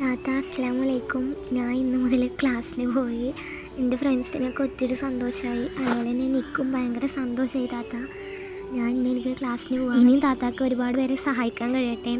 താത്ത അസ്സാം വലൈക്കും ഞാൻ ഇന്ന് മുതൽ ക്ലാസ്സിന് പോയി. എന്റെ ഫ്രണ്ട്സിനൊക്കെ ഒത്തിരി സന്തോഷമായി അതുപോലെ തന്നെ എനിക്കും ഭയങ്കര സന്തോഷമായി താത്ത. ഞാൻ ഇന്ന് എനിക്ക് ക്ലാസ്സിന് പോകാം ഇനിയും താത്താക്ക് ഒരുപാട് പേരെ സഹായിക്കാൻ കഴിയട്ടെ.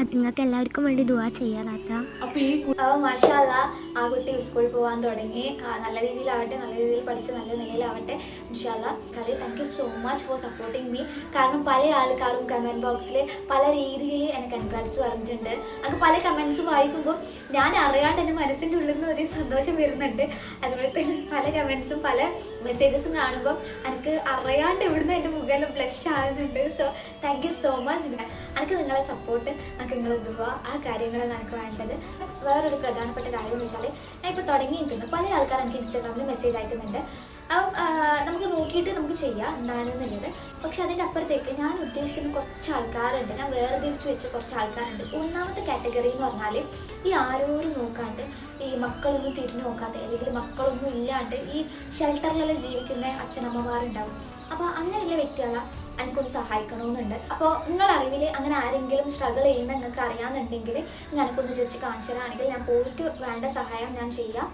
അത് നിങ്ങൾക്ക് എല്ലാവർക്കും വേണ്ടി ദുവാ ചെയ്യാറാത്ത അപ്പൊ ഈ മാഷാല്ല അപ്പോൾ മഷാല്ല ആ കുട്ടി സ്കൂളിൽ പോകാൻ തുടങ്ങി. നല്ല രീതിയിലാവട്ടെ നല്ല രീതിയിൽ പഠിച്ച് നല്ല നിലയിലാവട്ടെ. മാഷാല്ല Sali thank you so much for supporting me കാരണം പല ആൾക്കാരും കമന്റ് ബോക്സിൽ പല രീതിയിൽ എന്നെ കൺഗ്രാറ്റ്സ് പറഞ്ഞിട്ടുണ്ട്. അങ്ങ് പല കമൻസും വായിക്കുമ്പോൾ ഞാൻ അറിയാണ്ട് എന്റെ മനസ്സിന്റെ ഉള്ളിൽ നിന്ന് ഒരു സന്തോഷം വരുന്നുണ്ട്. അതുപോലെ തന്നെ പല കമൻസും പല മെസ്സേജസും കാണുമ്പോൾ എനിക്ക് അറിയാണ്ട് ഇവിടുന്ന് എന്റെ മുഖം ബ്ലഷ് ആകുന്നുണ്ട്. So thank you so much എനിക്ക് നിങ്ങളെ സപ്പോർട്ട് എനിക്ക് നിങ്ങൾ ആ കാര്യങ്ങളാണ് എനിക്ക് വേണ്ടത്. വേറൊരു പ്രധാനപ്പെട്ട കാര്യം എന്ന് വെച്ചാൽ ഞാൻ ഇപ്പോൾ തുടങ്ങിയിരിക്കുന്നു. പല ആൾക്കാർ എനിക്ക് ഇൻസ്റ്റാഗ്രാമിൽ മെസ്സേജ് അയക്കുന്നുണ്ട്. അപ്പം നമുക്ക് നോക്കിയിട്ട് നമുക്ക് ചെയ്യാം എന്താണെന്നുള്ളത് പക്ഷെ അതിന്റെ അപ്പുറത്തേക്ക് ഞാൻ ഉദ്ദേശിക്കുന്ന കുറച്ച് ആൾക്കാരുണ്ട്. ഞാൻ വേർതിരിച്ച് വെച്ച കുറച്ച് ആൾക്കാരുണ്ട്. ഒന്നാമത്തെ കാറ്റഗറി എന്ന് പറഞ്ഞാൽ ഈ ആരോരും നോക്കാണ്ട് ഈ മക്കളൊന്നും തിരിഞ്ഞു നോക്കാതെ അല്ലെങ്കിൽ മക്കളൊന്നും ഇല്ലാണ്ട് ഈ ഷെൽട്ടറിലെല്ലാം ജീവിക്കുന്ന അച്ഛനമ്മമാരുണ്ടാവും. അപ്പോൾ അങ്ങനെയുള്ള വ്യക്തികളെ എനിക്കൊന്ന് സഹായിക്കണമെന്നുണ്ട് അപ്പോൾ നിങ്ങൾ അറിവിൽ അങ്ങനെ ആരെങ്കിലും സ്ട്രഗിൾ ചെയ്യുന്ന നിങ്ങൾക്ക് അറിയാമെന്നുണ്ടെങ്കിൽ ഞാനൊക്കൊന്ന് ജസ്റ്റ് കാണിച്ചു തരാണെങ്കിൽ ഞാൻ പോയിട്ട് വേണ്ട സഹായം ഞാൻ ചെയ്യാം.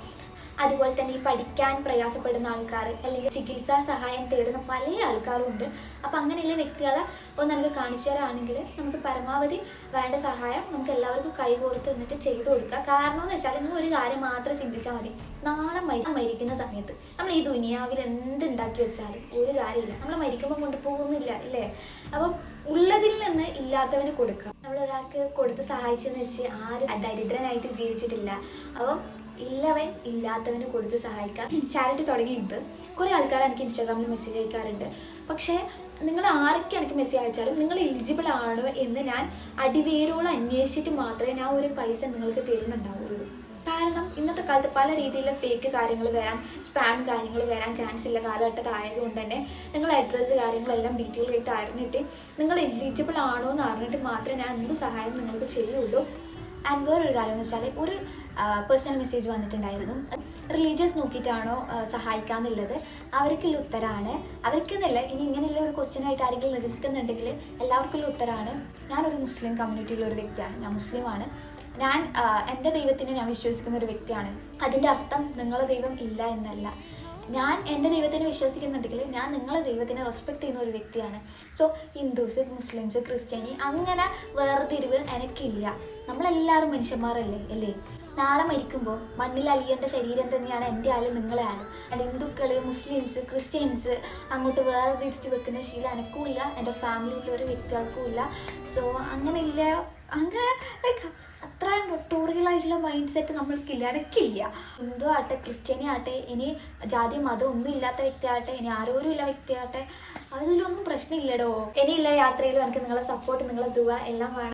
അതുപോലെ തന്നെ ഈ പഠിക്കാൻ പ്രയാസപ്പെടുന്ന ആൾക്കാർ അല്ലെങ്കിൽ ചികിത്സാ സഹായം തേടുന്ന പല ആൾക്കാരും ഉണ്ട് അപ്പം അങ്ങനെയുള്ള വ്യക്തികളെ ഒന്ന് നമുക്ക് കാണിച്ചു തരാണെങ്കിൽ നമുക്ക് പരമാവധി വേണ്ട സഹായം നമുക്ക് എല്ലാവർക്കും കൈകോർത്ത് നിന്നിട്ട് ചെയ്തു കൊടുക്കുക കാരണം എന്ന് വെച്ചാൽ നിങ്ങൾ ഒരു കാര്യം മാത്രം ചിന്തിച്ചാൽ മതി. നാളെ മരി മരിക്കുന്ന സമയത്ത് നമ്മൾ ഈ ദുനിയാവിൽ എന്ത് ഉണ്ടാക്കി വെച്ചാലും ഒരു കാര്യമില്ല. നമ്മൾ മരിക്കുമ്പോൾ കൊണ്ടുപോകുന്നില്ല അല്ലേ? അപ്പം ഉള്ളതിൽ നിന്ന് ഇല്ലാത്തവന് കൊടുക്കുക നമ്മൾ ഒരാൾക്ക് കൊടുത്ത് സഹായിച്ചെന്ന് വെച്ച് ആരും ദരിദ്രനായിട്ട് ജീവിച്ചിട്ടില്ല. അപ്പം ഇല്ലവൻ ഇല്ലാത്തവന് കൊടുത്ത് സഹായിക്കാം. ചാരിറ്റി തുടങ്ങിയിട്ട് കുറേ ആൾക്കാർ എനിക്ക് ഇൻസ്റ്റാഗ്രാമിൽ മെസ്സേജ് അയക്കാറുണ്ട്. പക്ഷേ നിങ്ങൾ ആരൊക്കെ എനിക്ക് മെസ്സേജ് അയച്ചാലും നിങ്ങൾ എലിജിബിൾ ആണോ എന്ന് ഞാൻ അടിവേരോളം അന്വേഷിച്ചിട്ട് മാത്രമേ ഞാൻ ഒരു പൈസ നിങ്ങൾക്ക് തരുന്നുണ്ടാവുള്ളൂ. കാരണം ഇന്നത്തെ കാലത്ത് പല രീതിയിലുള്ള ഫേക്ക് കാര്യങ്ങൾ വരാൻ സ്പാം കാര്യങ്ങൾ വരാൻ ചാൻസ് ഇല്ല കാലഘട്ടത്തിൽ ആയതുകൊണ്ട് തന്നെ നിങ്ങൾ അഡ്രസ്സ് കാര്യങ്ങളെല്ലാം ഡീറ്റെയിൽ ആയിട്ട് അറിഞ്ഞിട്ട് നിങ്ങൾ എലിജിബിൾ ആണോ എന്ന് അറിഞ്ഞിട്ട് മാത്രമേ ഞാൻ എന്ത് സഹായം നിങ്ങൾക്ക് ചെയ്യുള്ളൂ. ആൻഡ് വേറൊരു കാര്യം എന്ന് വെച്ചാൽ ഒരു പേഴ്സണൽ മെസ്സേജ് വന്നിട്ടുണ്ടായിരുന്നു. റിലീജിയസ് നോക്കിയിട്ടാണോ സഹായിക്കാന്നുള്ളത്. അവർക്കുള്ള ഉത്തരമാണ് അവർക്കെന്നല്ല ഇനി ഇങ്ങനെയുള്ള ഒരു ക്വസ്റ്റ്യൻ ആയിട്ട് ആരെങ്കിലും നിൽക്കുന്നുണ്ടെങ്കിൽ എല്ലാവർക്കുള്ള ഉത്തരമാണ് ഞാനൊരു മുസ്ലിം കമ്മ്യൂണിറ്റിയിലെ ഒരു വ്യക്തിയാണ്. ഞാൻ മുസ്ലിമാണ്. ഞാൻ എന്റെ ദൈവത്തിനെ ഞാൻ വിശ്വസിക്കുന്ന ഒരു വ്യക്തിയാണ്. അതിന്റെ അർത്ഥം നിങ്ങളെ ദൈവം ഇല്ല എന്നല്ല. ഞാൻ എന്റെ ദൈവത്തിനെ വിശ്വസിക്കുന്നുണ്ടെങ്കിൽ ഞാൻ നിങ്ങളെ ദൈവത്തിനെ റെസ്പെക്ട് ചെയ്യുന്ന ഒരു വ്യക്തിയാണ്. സോ ഹിന്ദുസ് മുസ്ലിംസ് ക്രിസ്ത്യാനി അങ്ങനെ വേർതിരിവ് എനിക്കില്ല. നമ്മളെല്ലാവരും മനുഷ്യന്മാരല്ലേ അല്ലേ? നാളെ മരിക്കുമ്പോൾ മണ്ണിൽ അലിയേണ്ട ശരീരം തന്നെയാണ് എന്റെ ആളും നിങ്ങളെ ആളും ഹിന്ദുക്കൾ മുസ്ലിംസ് ക്രിസ്ത്യൻസ് അങ്ങോട്ട് വേർതിരിച്ച് വെക്കുന്ന ശീലം എനിക്കും ഇല്ല എന്റെ ഫാമിലിയിലെ ഒരു വ്യക്തികൾക്കും ഇല്ല സോ അങ്ങനെ ഇല്ല അങ്ങനെ ലൈക്ക് അത്ര നൊട്ടോറിയലായിട്ടുള്ള മൈൻഡ് സെറ്റ് നമ്മൾക്കില്ല എനിക്കില്ല. ഹിന്ദു ആട്ടെ ക്രിസ്ത്യാനി ആട്ടെ ഇനി ജാതി മതം ഒന്നും ഇല്ലാത്ത വ്യക്തി ആട്ടെ ഇനി ആരോരും ഇല്ല വ്യക്തി ആട്ടെ അതിലൊന്നും പ്രശ്നമില്ലടോ. ഇനിയുള്ള യാത്രയിലും എനിക്ക് നിങ്ങളെ സപ്പോർട്ട് നിങ്ങളെ ദുവ എല്ലാം വേണം.